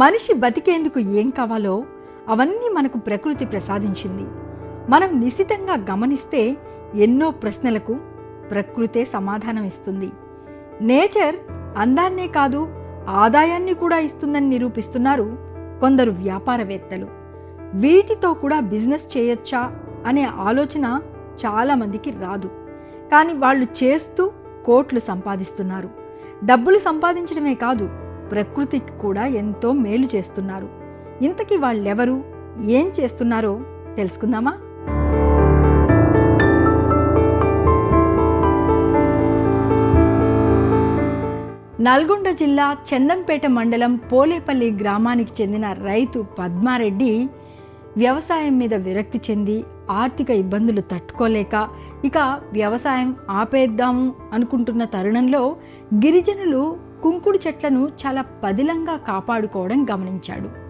మనిషి బతికేందుకు ఏం కావాలో అవన్నీ మనకు ప్రకృతి ప్రసాదించింది. మనం నిశితంగా గమనిస్తే ఎన్నో ప్రశ్నలకు ప్రకృతే సమాధానం ఇస్తుంది. నేచర్ అందాన్నే కాదు ఆదాయాన్ని కూడా ఇస్తుందని నిరూపిస్తున్నారు కొందరు వ్యాపారవేత్తలు. వీటితో కూడా బిజినెస్ చేయొచ్చా అనే ఆలోచన చాలామందికి రాదు. కానీ వాళ్ళు చేస్తూ కోట్లు సంపాదిస్తున్నారు. డబ్బులు సంపాదించడమే కాదు ప్రకృతికి కూడా ఎంతో మేలు చేస్తున్నారు. ఇంతకీ వాళ్ళెవరు? ఏం చేస్తున్నారో తెలుసుకుందామా? నల్గొండ జిల్లా చందంపేట మండలం పోలేపల్లి గ్రామానికి చెందిన రైతు పద్మారెడ్డి వ్యవసాయం మీద విరక్తి చెంది ఆర్థిక ఇబ్బందులు తట్టుకోలేక ఇక వ్యవసాయం ఆపేద్దాము అనుకుంటున్న తరుణంలో గిరిజనులు కుంకుడు చెట్లను చాలా పదిలంగా కాపాడుకోవడం గమనించాడు.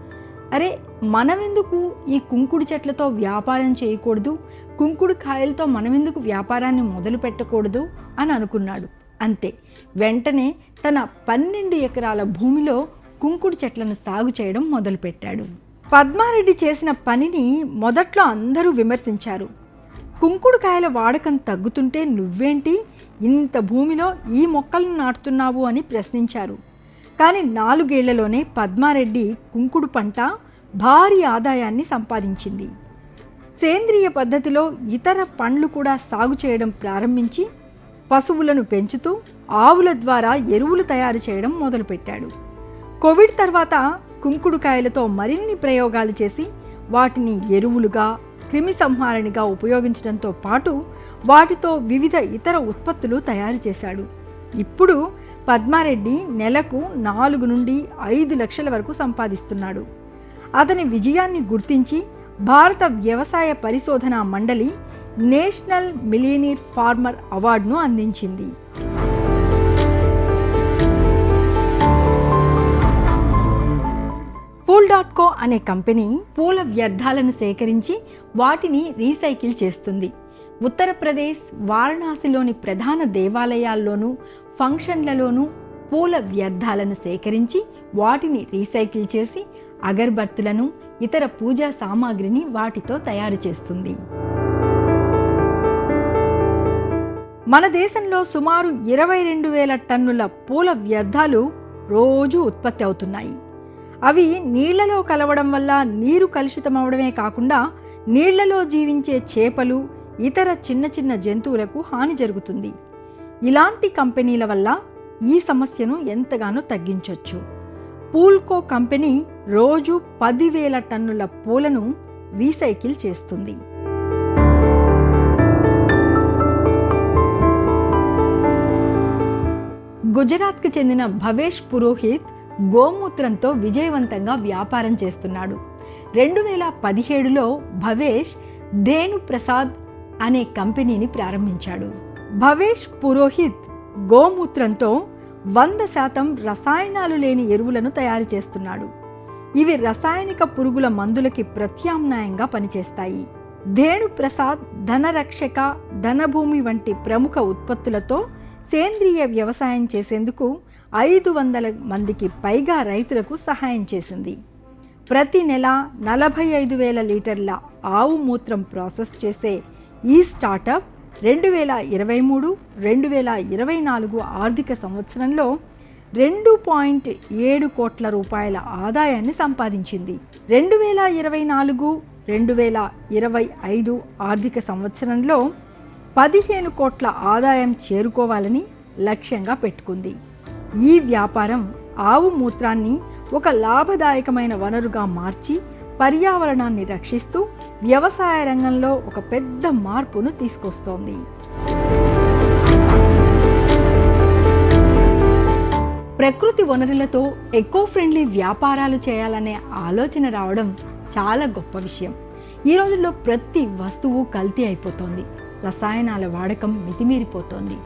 అరే మనమెందుకు ఈ కుంకుడు చెట్లతో వ్యాపారం చేయకూడదు? కుంకుడు కాయలతో మనమెందుకు వ్యాపారాన్ని మొదలు పెట్టకూడదు? అని అనుకున్నాడు. అంతే. వెంటనే తన పన్నెండు ఎకరాల భూమిలో కుంకుడు చెట్లను సాగు చేయడం మొదలుపెట్టాడు. పద్మారెడ్డి చేసిన పనిని మొదట్లో అందరూ విమర్శించారు. కుంకుడుకాయల వాడకం తగ్గుతుంటే నువ్వేంటి? ఇంత భూమిలో ఈ మొక్కలను నాటుతున్నావు అని ప్రశ్నించారు. కానీ నాలుగేళ్ళలోనే పద్మారెడ్డి కుంకుడు పంట భారీ ఆదాయాన్ని సంపాదించింది. సేంద్రియ పద్ధతిలో ఇతర పండ్లు కూడా సాగు చేయడం ప్రారంభించి పశువులను పెంచుతూ ఆవుల ద్వారా ఎరువులు తయారు చేయడం మొదలుపెట్టాడు. కోవిడ్ తర్వాత కుంకుడుకాయలతో మరిన్ని ప్రయోగాలు చేసి వాటిని ఎరువులుగా క్రిమి సంహారణిగా ఉపయోగించడంతో పాటు వాటితో వివిధ ఇతర ఉత్పత్తులు తయారు చేశాడు. ఇప్పుడు పద్మారెడ్డి నెలకు నాలుగు నుండి ఐదు లక్షల వరకు సంపాదిస్తున్నాడు. అతని విజయాన్ని గుర్తించి భారత వ్యవసాయ పరిశోధన మండలి నేషనల్ మిలీనీర్ ఫార్మర్ అవార్డును అందించింది. డాట్ కో అనే కంపెనీ పూల వ్యర్థాలను సేకరించి వాటిని రీసైకిల్ చేస్తుంది. ఉత్తరప్రదేశ్ వారణాసిలోని ప్రధాన దేవాలయాల్లోనూ ఫంక్షన్లలోనూ పూల వ్యర్థాలను సేకరించి వాటిని రీసైకిల్ చేసి అగర్బత్తులను ఇతర పూజా సామాగ్రిని వాటితో తయారు చేస్తుంది. మన దేశంలో సుమారు ఇరవై రెండు వేల టన్నుల పూల వ్యర్థాలు రోజు ఉత్పత్తి అవుతున్నాయి. అవి నీళ్ళలో కలవడం వల్ల నీరు కలుషితమవడమే కాకుండా నీళ్ళలో జీవించే చేపలు ఇతర చిన్న చిన్న జంతువులకు హాని జరుగుతుంది. ఇలాంటి కంపెనీల వల్ల ఈ సమస్యను ఎంతగానో తగ్గించవచ్చు పూల్కో కంపెనీ రోజు పదివేల టన్నుల పూలను రీసైకిల్ చేస్తుంది. గుజరాత్కు చెందిన భవేష్ పురోహిత్ గోమూత్రంతో విజయవంతంగా వ్యాపారం చేస్తున్నాడు. రెండు వేల పదిహేడులో భవేష్ ధేను ప్రసాద్ అనే కంపెనీని ప్రారంభించాడు. భవేష్ పురోహిత్ గోమూత్రంతో వంద శాతం రసాయనాలు లేని ఎరువులను తయారు చేస్తున్నాడు. ఇవి రసాయనిక పురుగుల మందులకి ప్రత్యామ్నాయంగా పనిచేస్తాయి. ధేను ప్రసాద్ ధనరక్షక ధనభూమి వంటి ప్రముఖ ఉత్పత్తులతో సేంద్రియ వ్యవసాయం చేసేందుకు ఐదు వందల మందికి పైగా రైతులకు సహాయం చేసింది. ప్రతి నెల నలభై ఐదు వేల లీటర్ల ఆవు మూత్రం ప్రాసెస్ చేసే ఈ స్టార్టప్ రెండు వేల ఇరవై మూడు రెండు వేల ఇరవై నాలుగు ఆర్థిక సంవత్సరంలో రెండు పాయింట్ ఏడు కోట్ల రూపాయల ఆదాయాన్ని సంపాదించింది. రెండు వేల ఇరవై నాలుగు రెండు వేల ఇరవై ఐదు ఆర్థిక సంవత్సరంలో పదిహేను కోట్ల ఆదాయం చేరుకోవాలని లక్ష్యంగా పెట్టుకుంది. ఈ వ్యాపారం ఆవు మూత్రాన్ని ఒక లాభదాయకమైన వనరుగా మార్చి పర్యావరణాన్ని రక్షిస్తూ వ్యవసాయ రంగంలో ఒక పెద్ద మార్పును తీసుకొస్తోంది. ప్రకృతి వనరులతో ఎకో ఫ్రెండ్లీ వ్యాపారాలు చేయాలనే ఆలోచన రావడం చాలా గొప్ప విషయం. ఈ రోజుల్లో ప్రతి వస్తువు కల్తీ అయిపోతోంది. రసాయనాల వాడకం మితిమీరిపోతోంది.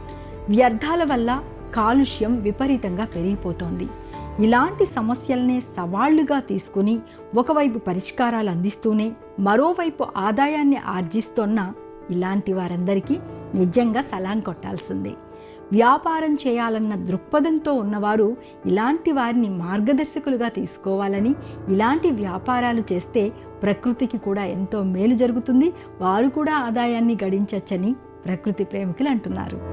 వ్యర్థాల వల్ల కాలుష్యం విపరీతంగా పెరిగిపోతోంది. ఇలాంటి సమస్యలనే సవాళ్ళుగా తీసుకుని ఒకవైపు పరిష్కారాలు అందిస్తూనే మరోవైపు ఆదాయాన్ని ఆర్జిస్తోన్న ఇలాంటి వారందరికీ నిజంగా సలాం కొట్టాల్సిందే. వ్యాపారం చేయాలన్న దృక్పథంతో ఉన్నవారు ఇలాంటి వారిని మార్గదర్శకులుగా తీసుకోవాలని ఇలాంటి వ్యాపారాలు చేస్తే ప్రకృతికి కూడా ఎంతో మేలు జరుగుతుంది. వారు కూడా ఆదాయాన్ని గడించవచ్చని ప్రకృతి ప్రేమికులు అంటున్నారు.